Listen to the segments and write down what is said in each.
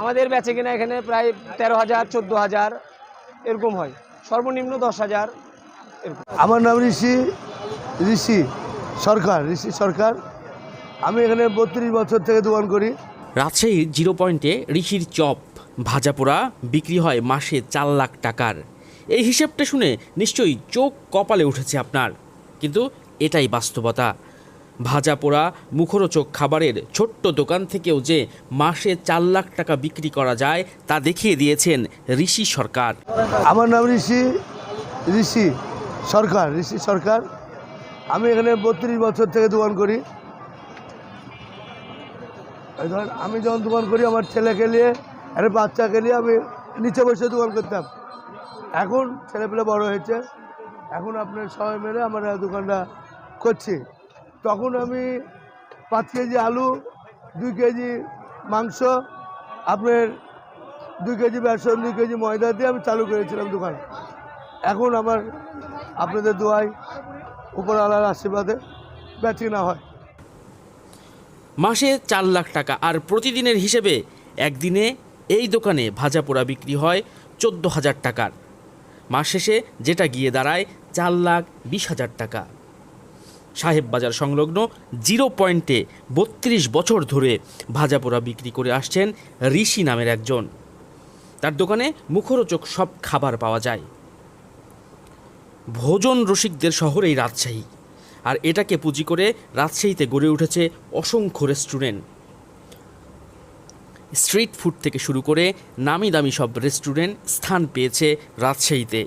আমাদের বেচে কিনা এখানে প্রায় তেরো হাজার চোদ্দ হাজার এরকম হয়। সর্বনিম্ন দশ হাজার আমার নাম ঋষি ঋষি সরকার ঋষি সরকার। আমি এখানে বত্রিশ বছর থেকে দোকান করি। রাজশাহীর জিরো পয়েন্টে ঋষির চপ ভাজাপোড়া বিক্রি হয় মাসে চার লাখ টাকার। এই হিসেবটা শুনে নিশ্চয়ই চোখ কপালে উঠেছে আপনার। কিন্তু এটাই বাস্তবতা। ভাজাপোড়া মুখরোচক খাবারের ছোট্ট দোকান থেকেও যে মাসে চার লাখ টাকা বিক্রি করা যায়, তা দেখিয়ে দিয়েছেন ঋষি সরকার। আমার নাম ঋষি ঋষি সরকার ঋষি সরকার। আমি এখানে বত্রিশ বছর থেকে দোকান করি। ধরেন, আমি যখন দোকান করি, আমার ছেলেকে নিয়ে, একটা বাচ্চাকে নিয়ে আমি নিচে বসে দোকান করতাম। এখন ছেলেপেলে বড় হয়েছে। এখন আপনার সবাই মিলে আমরা দোকানটা করছি। তখন আমি পাঁচ কেজি আলু, দুই কেজি মাংস, আপনার দুই কেজি বেসন, দুই কেজি ময়দা দিয়ে আমি চালু করেছিলাম দোকান। এখন আমার আপনাদের দোয়াই উপর উপরওয়ালার আশীর্বাদে বেচি না হয়। মাসে চার লাখ টাকা আর প্রতিদিনের হিসেবে একদিনে এই দোকানে ভাজা পোড়া বিক্রি হয় চোদ্দ হাজার টাকার। মাস শেষে যেটা গিয়ে দাঁড়ায় চার লাখ বিশ হাজার টাকা। সাহেব বাজার সংলগ্ন জিরো পয়েন্টে বত্রিশ বছর ধরে ভাজা পোড়া বিক্রি করে আসছেন ঋষি নামের একজন। তার দোকানে মুখরোচক সব খাবার পাওয়া যায়। ভোজন রসিকদের শহর এই রাজশাহী। আর এটাকে পুঁজি করে রাজশাহীতে গড়ে উঠেছে অসংখ্য রেস্টুরেন্ট। স্ট্রিট ফুড থেকে শুরু করে নামি দামি সব রেস্টুরেন্ট স্থান পেয়েছে রাজশাহীতে।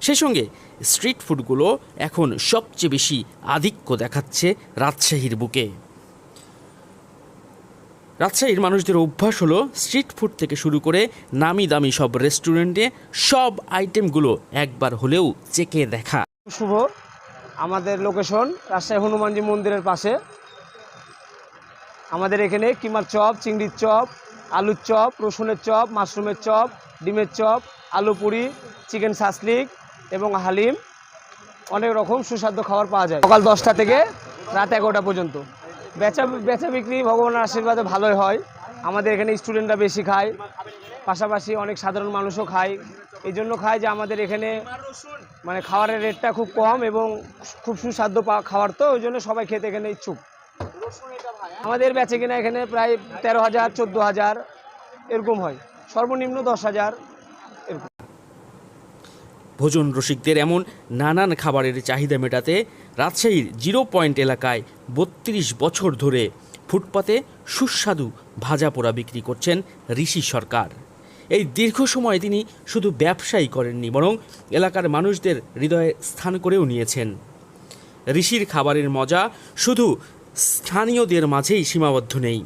সেই সঙ্গে স্ট্রিট ফুডগুলো এখন সবচেয়ে বেশি আধিক্য দেখাচ্ছে রাজশাহীর বুকে। রাজশাহীর মানুষদের অভ্যাস হলো স্ট্রিট ফুড থেকে শুরু করে নামি দামি সব রেস্টুরেন্টে সব আইটেমগুলো একবার হলেও চেকে দেখা। শুভ, আমাদের লোকেশন রাজশাহী হনুমানজি মন্দিরের পাশে। আমাদের এখানে কিমার চপ, চিংড়ির চপ, আলুর চপ, রসুনের চপ, মাশরুমের চপ, ডিমের চপ আলু পুরি চিকেন সাসলিক এবং হালিম অনেক রকম সুস্বাদ্য খাবার পাওয়া যায়। সকাল দশটা থেকে রাত এগারোটা পর্যন্ত। বেচা বেচা বিক্রি ভগবানের আশীর্বাদে ভালোই হয়। আমাদের এখানে স্টুডেন্টরা বেশি খায়। পাশাপাশি অনেক সাধারণ মানুষও খায়। এই জন্য খায় যে আমাদের এখানে মানে খাবারের রেটটা খুব কম এবং খুব সুস্বাদ্য পা- খাবার তো, ওই জন্য সবাই খেতে এখানে ইচ্ছুক। আমাদের বেচে কিনা এখানে প্রায় তেরো হাজার, চোদ্দ হাজার, এরকম হয়। সর্বনিম্ন দশ হাজার। ভোজন রসিকদের এমন নানান খাবারের চাহিদা মেটাতে রাজশাহীর জিরো পয়েন্ট এলাকায় বত্রিশ বছর ধরে ফুটপাতে সুস্বাদু ভাজা পোড়া বিক্রি করছেন ঋষি সরকার। এই দীর্ঘ সময় তিনি শুধু ব্যবসাই করেননি, বরং এলাকার মানুষদের হৃদয়ে স্থান করেও নিয়েছেন। ঋষির খাবারের মজা শুধু স্থানীয়দের মাঝেই সীমাবদ্ধ নেই।